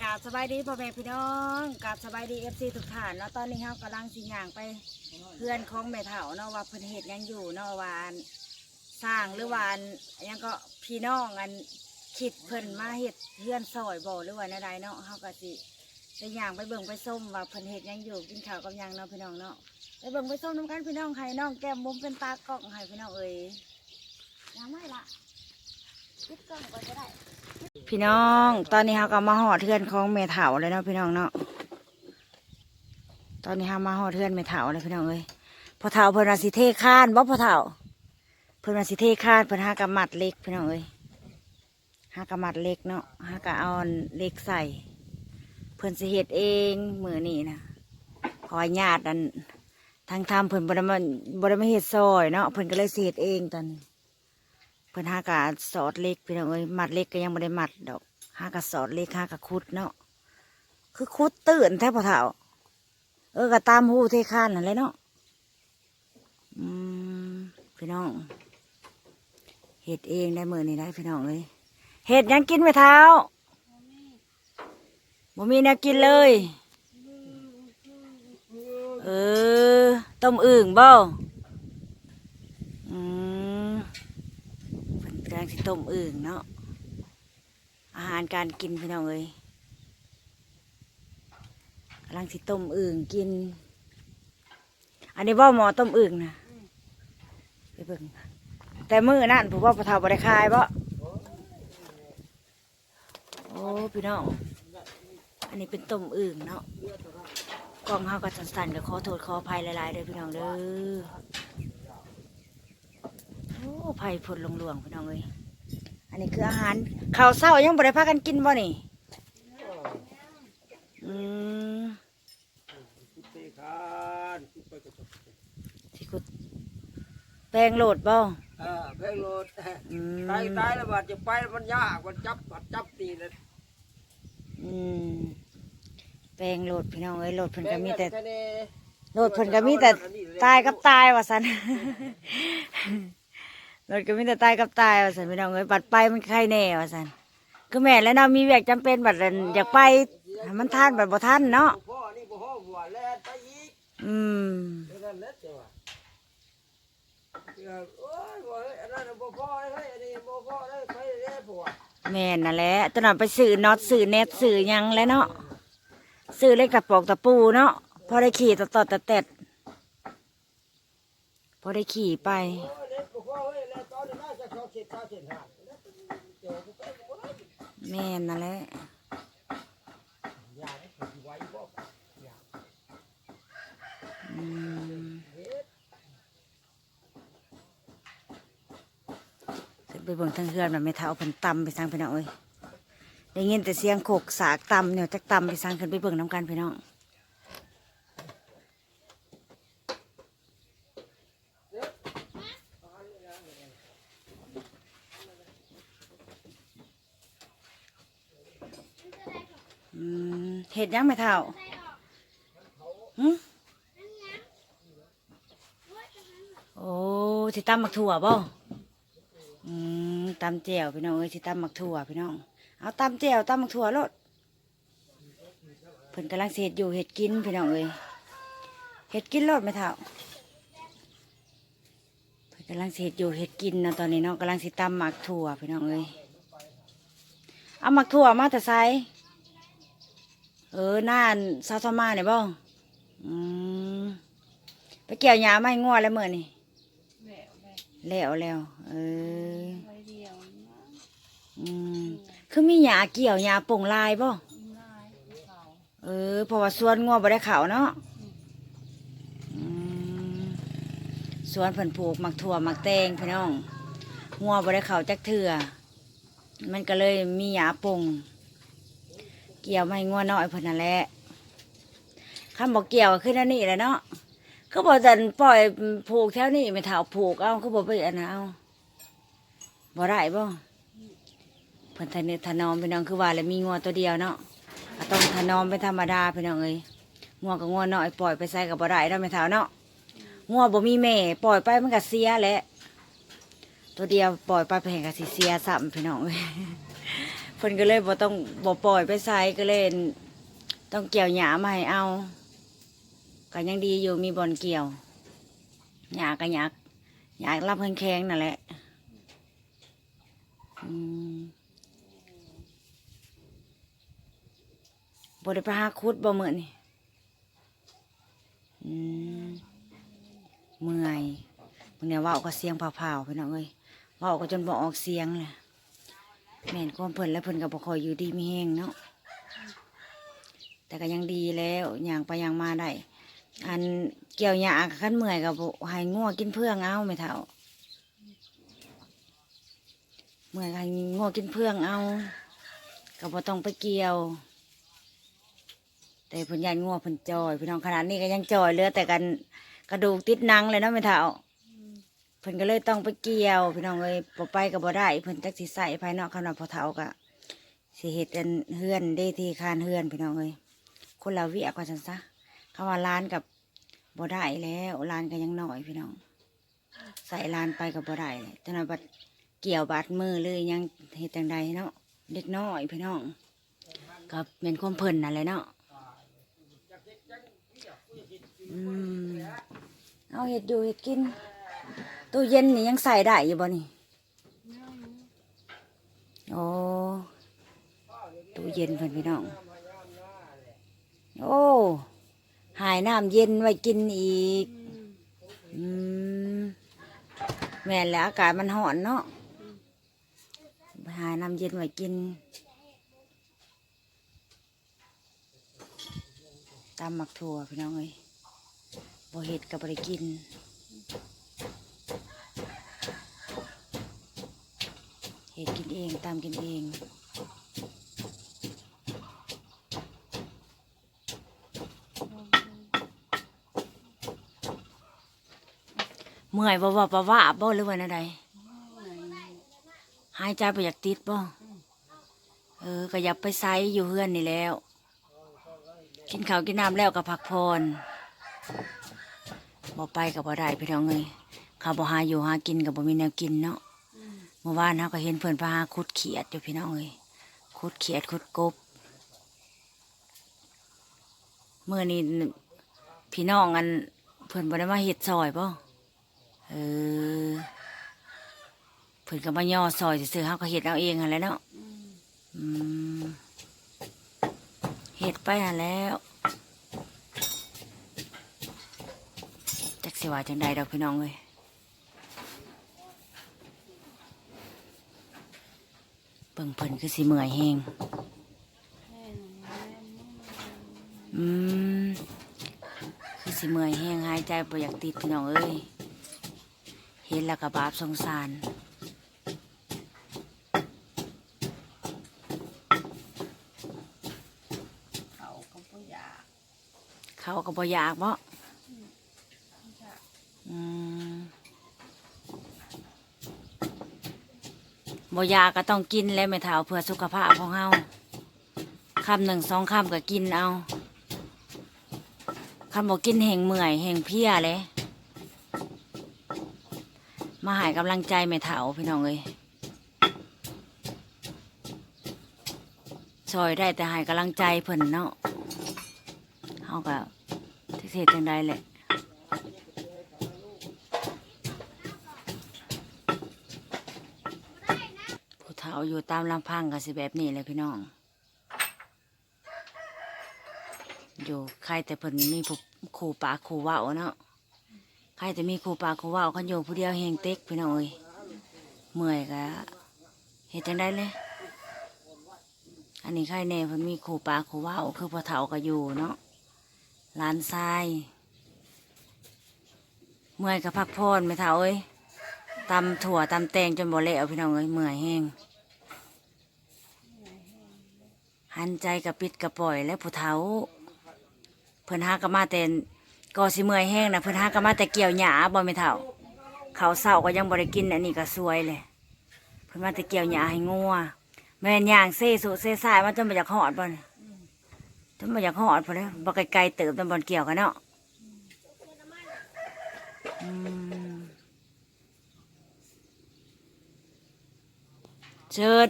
กราบสบายดีพ่อแม่พี่น้องกราบสบายดีเอฟซีทุกท่านเนาะตอนนี้เรากำลังสิย่างไปเพื่อนของแม่เฒ่าเนาะว่าเพิ่นเฮ็ดหยังอยู่เนาะวาอันสร้างหรือวาอันหยังก็พี่น้องอันคิดเพิ่นมาเฮ็ดเพื่อนซอยบ่หรือว่าแนวใดเนาะเฮาก็สิไปย่างไปเบิ่งไปส้มว่าเพิ่นเฮ็ดหยังอยู่กินข้าวกับหยังเนาะพี่น้องเนาะไปเบิ่งไปส้มน้ำกันพี่น้องให้น้องแก้มมุมเป็นตากล้องให้พี่น้องเอ้ยยังไม่ละปิดกล้องก่อนก็ได้ พี่น้อง ตอนนี้เราก็มาห่อเทือนของเมถาเลยเนาะพี่น้องเนาะ ตอนนี้เรามาห่อเทือนเมถาเลยพี่น้องเอ้ยพอเถาเพิ่นว่าสิเทข้านบ่พอเถาเพิ่นว่าสิเทข้านเพิ่นหากระมัดเล็กพี่น้องเอ้ยหากระมัดเล็กเนาะหากระเอาเล็กใส่ เพิ่นสิเฮ็ดเองมือนี่นะขอญาติอันทางทำเพิ่นบ่ได้มาบ่ได้มาเฮ็ดซอยเนาะเพิ่นก็เลยสิเฮ็ดเองตอนนี้ เพิ่นหากะสอดเล็กพี่น้องเอ้ยมัดเล็กก็ยังไม่ได้มัดดอกหากะสอดเล็กหากะคุดเนาะคือคุดตื่นแทบพอเท่า เออกะตามหูเทคานนั่นแหละเนาะอืมพี่น้องเห็ดเองได้มือนี่ได้พี่น้องเลยเห็ดยังกินไหมเท้าบ่มีแนวกินเลย เออ ต้มอึ่งบ่อืม เพิ่นกำลัง สิต้มอึ่งเนาะอาหารการกินพี่น้องเอ้ยกำลังสิต้มอึ่งกิน อันนี้บ่หมอต้มอึ่งนะไปเบิ่งแต่มือนั่นผมว่าปะเทาบริคายบ่โอ้พี่น้องอันนี้เป็นต้มอึ่งเนาะกล้องเฮาก็สั่นๆก็ขอโทษขออภัยหลายๆเด้อพี่น้องเด้อโอ้ไผ่ผลหลวงๆพี่น้องเอ้ย นนี้คืออาหารข้าวเศร้ายังบ่ได้พากันกินบ่นี่อืมกุฏิคานกุไปกุฏิสิกุดแป้งโหลดบ่อ่าเพ่งโลดอืมตายตายแล้วบาดจะไปมันยากมันจับมันจับตีเลยอืมแป้งโหลดพี่น้องเอ้ยโหลดเพิ่นก็มีแต่ค่นี้โหลดเพิ่นก็มีแต่ตายกับตายว่าซั่น โหลดก็มีแต่ตายกับตายว่าซั่นพี่น้องเอ้ยบัดไปมันใครแน่ว่าซั่นคือแม่แล้วเนาะมีเวียกจำเป็นบัดนั้นอยากไปให้มันทันบัดบ่ทันเนาะพ่อนี่บ่พ่อหัวแล่นไปอีกอืมเดี๋ยวนั่นแหละจ้ะว่ะเดี๋ยวโอ้ยบ่เฮ้ยอันนั้นน่ะบ่พอเลยเฮ้ยอันนี้บ่พอเลยไปเด้ผัวแม่นนั่นแหละตอนนั้นไปซื้อน็อตซื้อเน็ตซื้อหยังแล้วเนาะซื้อเล็กตะปอกตะปูเนาะพอได้ขี่ตะตอดตะเต็ดพอได้ขี่ไป โอ้ย แม่นนั่นแหละอย่าได้สิไว้บ่ยาอืมไปเบิ่งทางเฮือนมันไม่เท่าเพิ่นตำไปสั่งพี่น้องเอ้ยได้ยินแต่เสียงโขกสากตำเนี่ยจักตำไปสั่งขึ้นไปเบิ่งน้ำกันพี่น้องอืม เห็ดยังไม่เท่าหึโอ้สิตำหมักถั่วบ่อืมตำแจ่วพี่น้องเอ้ยสิตำหมักถั่วพี่น้อง เอาตำแจ่วตำหมักถั่วรถเพิ่นกำลังสิเฮ็ดอยู่เฮ็ดกินพี่น้องเอ้ยเฮ็ดกินรถไม่เท่าเพิ่นกำลังสิเฮ็ดอยู่เฮ็ดกินนะตอนนี้เนาะกำลังสิตำหมักถั่วพี่น้องเอ้ยเอาหมักถั่วมาแต่ไซ เออหน้าซาซามาเนี่ยบ่อืมไปเกี่ยวหญ้ามาให้งัวแล้วมื้อนี่แล้วแล้วเอออืมคือมีหญ้าเกี่ยวหญ้าป่งลายบ่เออเพราะว่าสวนงัวบ่ได้เขาเนาะอืมสวนเพิ่นปลูกหมักถั่วหมักแตงพี่น้องงัวบ่ได้เขาจักเถื่อมันก็เลยมีหญ้าป่ง กี่ยวไม่งัวน้อยเพิ่นนั่นแหละคำบอกเกี่ยวขึ้นนั่นนี่แหละเนาะเขาบอกจะปล่อยผูกแถวนี้ไม่เท่าผูกเอาเขาบอกไปอันนั้นเอาบ่ได้บ่เพิ่นทะเนถนอมพี่น้องคือว่าแล้วมีงัวตัวเดียวเนาะต้องถนอมเป็นธรรมดาพี่น้องเอ้ยงัวกับงัวน้อยปล่อยไปใส่กับบ่ได้เนาะไม่เท่าเนาะงัวบ่มีแม่ปล่อยไปมันก็เสียแหละตัวเดียวปล่อยไปแห่งกับสิเสียซ้ำพี่น้องเอ้ย เพิ่นก็เลยบ่ต้องบ่ปล่อยไปใส่ก็เลยต้องเกี่ยวหญ้ามาให้เอาก็ยังดีอยู่มีบ่อนเกี่ยวหญ้าก็อยากอยากรับแข็งๆนั่นแหละบ่ได้ไปหาคุดบ่มื้อนี่อืมเมื่อยมื้อนี้เว้าก็เสียงผ่าๆพี่น้องเอ้ยว้าก็จนบ่ออกเสียงเลย แม่นความเพิ่นและเพิ่นก็บ่คอยอยู่ดีมีแห้งเนาะแต่ก็ยังดีแล้วอย่างไปย่างมาได้อันเกี่ยวหญ้าคันเมื่อยก็บ่ให้งัวกินเพื่องเอาไม่เท่าเมื่อยก็ให้งัวกินเพื่องเอาก็บ่ต้องไปเกี่ยว แต่เพิ่นยานงัวเพิ่นจอยพี่น้องขนาดนี้ก็ยังจอยเลือแต่กันกระดูกติดนังเลยเนาะไม่เท่า เพิ่นก็เลยต้องไปเกี่ยว พี่น้องเลยบ่ไปก็บ่ได้เพิ่นจักสิใส่ภายนอกคำนับพอเฒ่าก็สิเฮ็ดกันเฮือนได้ที่คานเฮือนพี่น้องเลยคนละเวียกว่าซั่นซะคำว่าร้านกับบ่ได้แล้วร้านก็ยังน้อยพี่น้อง ใส่ร้านไปก็บ่ได้เลยจังนั้นบัดเกี่ยวบาดมือเลยยังเฮ็ดจังใดเนาะเด็กน้อยพี่น้องก็เป็นความเพิ่นนั่นแหละเนาะอืมเอาเฮ็ดอยู่เฮ็ดกิน ตู้เย็นนี่ยังใส่ได้อยู่บ่นี่โอ้ตู้เย็นเพิ่นพี่น้อง โอ้ หายน้ำเย็นไว้กินอีก อืม แม่แล้วอากาศมันร้อนเนาะ หายน้ำเย็นไว้กินตามหมักถั่วพี่น้องเอ้ยบ่เห็ดกับบ่ได้กิน เห็ดกินเองตามกินเองเมื่อยบ่บ่บ่ว่าบ่หรือว่าอะไรหายใจไปอยากติดบ่เออก็อยากไปไซอยู่เฮือนนี่แล้ว กินข้าวกินน้ำแล้วก็พักผ่อนบ่ไปกับบ่ได้พี่น้องเอ้ยข้าวบ่หาอยู่หากินกับบ่มีแนวกินเนาะเมื่อวานเขาก็เห็นเพื่อนพาคุดเขียดอยู่พี่น้องเอ้ยคุดเขียดคุดกบเมื่อนี้พี่น้องอันเพื่อนบ่ได้มาเห็ดซอยป่เออเพื่อนก็มาย่อซอยซื้อเขาก็เห็ดเอาเองหั่นแหล้วเนาะเห็ดไปหั่นแล้วจักสิว่าจังใดดอกพี่น้องเอ้ย บิ่งเพิ่นคือสิเมื่อยแฮงอืมคือสิเมื่อยแฮงหายใจบ่อยากติดพี่น้องเอ้ยเห็นแล้วก็บาปสงสารเขาก็บ่อยากเขาก็บ่อยากบ่อื บ่ยาก็ต้องกินแล้วไม่เท่าเพื่อสุขภาพของเฮาคำหนึ่งสองคำก็กินเอาคำบอกกินแห่งเมื่อยแห่งเพียเลยมาหายกำลังใจไม่เท่าพี่น้องเอ้ยซอยได้แต่หายกำลังใจเพิ่นเนาะเฮาก็เทศจังใดแหละ เฒ่าอยู่ตามลำพังก็สิแบบนี้เลยพี่น้อง อยู่ใครแต่เพิ่นมีผู้ครูปากครูเว้าเนาะใครแต่มีครูปากครูเว้าเขาอยู่ผู้เดียวเฮงเต็กพี่น้องเอ้ยเมื่อยก็เห็นจังได้เลยอันนี้ใครแน่เพิ่นมีครูปากครูเว้าคือพอเฒ่าก็อยู่เนาะลานทราย เมื่อยก็พักผ่อนไม่เฒ่าเอ้ยตำถั่วตำแตงจนบ่เละพี่น้องเอ้ยเมื่อยแห้ง หันใจกับปิดกับปล่อยและผู้เฒ่าเพิ่นหากะมาแต่ก็สิเมื่อยแห้งนะเพิ่นหากะมาแต่เกี่ยวหญ้าบ่ไม่เฒ่าเขาเศร้าก็ยังบ่ได้กินอันนี้ก็สวยเลยเพิ่นมาแต่เกี่ยวหญ้าให้งัวแม่นย่างเซ่สุเซ่สายมันจนบ่อยากหอดบ่นจนบ่อยากหอดพุ่นเลยบ่ไกลๆเติบตำบลเกี่ยวกันเนาะเชิด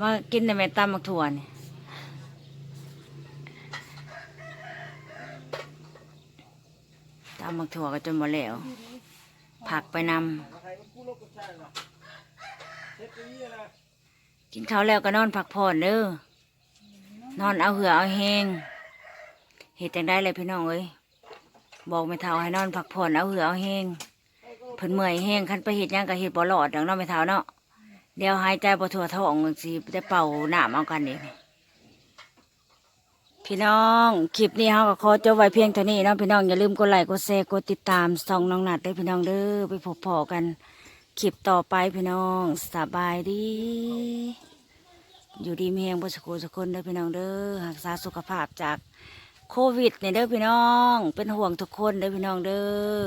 มากินในแม่ตำมักถั่วนี่ตำมักถั่วก็จนหมดแล้วผักไปนำใครก็พูดโลกกระชากนะเช็ดตัวนี้นะกินข้าวแล้วก็นอนพักผ่อนเด้อนอนเอาเหือเอาแหงเหตุจังได้เลยพี่น้องเอ้ยบอกไม่เท่าให้นอนพักผ่อนเอาเหือเอาแหงเพิ่นเมื่อยแหงคันไปเห็ดหยังก็เห็ดบ่หลอดดังน้องไม่เท่าเนาะ เดี๋ยวหายใจบ่ทั่วท้องสิได้เป่าหน้ำเอากันเองพี่น้องคลิปนี้เฮาก็ขอจบไว้เพียงเท่านี้นะพี่น้องอย่าลืมกดไลค์กดแชร์กดติดตามส่องน้องหนัดเด้พี่น้องเด้อไปพบพอกันคลิปต่อไปพี่น้องสบายดี อยู่ดีมีแหงบนสกุลสกุลเด้อพี่น้องเด้อรักษาสุขภาพจากโควิดเนี่ยเด้อพี่น้อง เป็นห่วงทุกคนเด้อพี่น้องเด้อ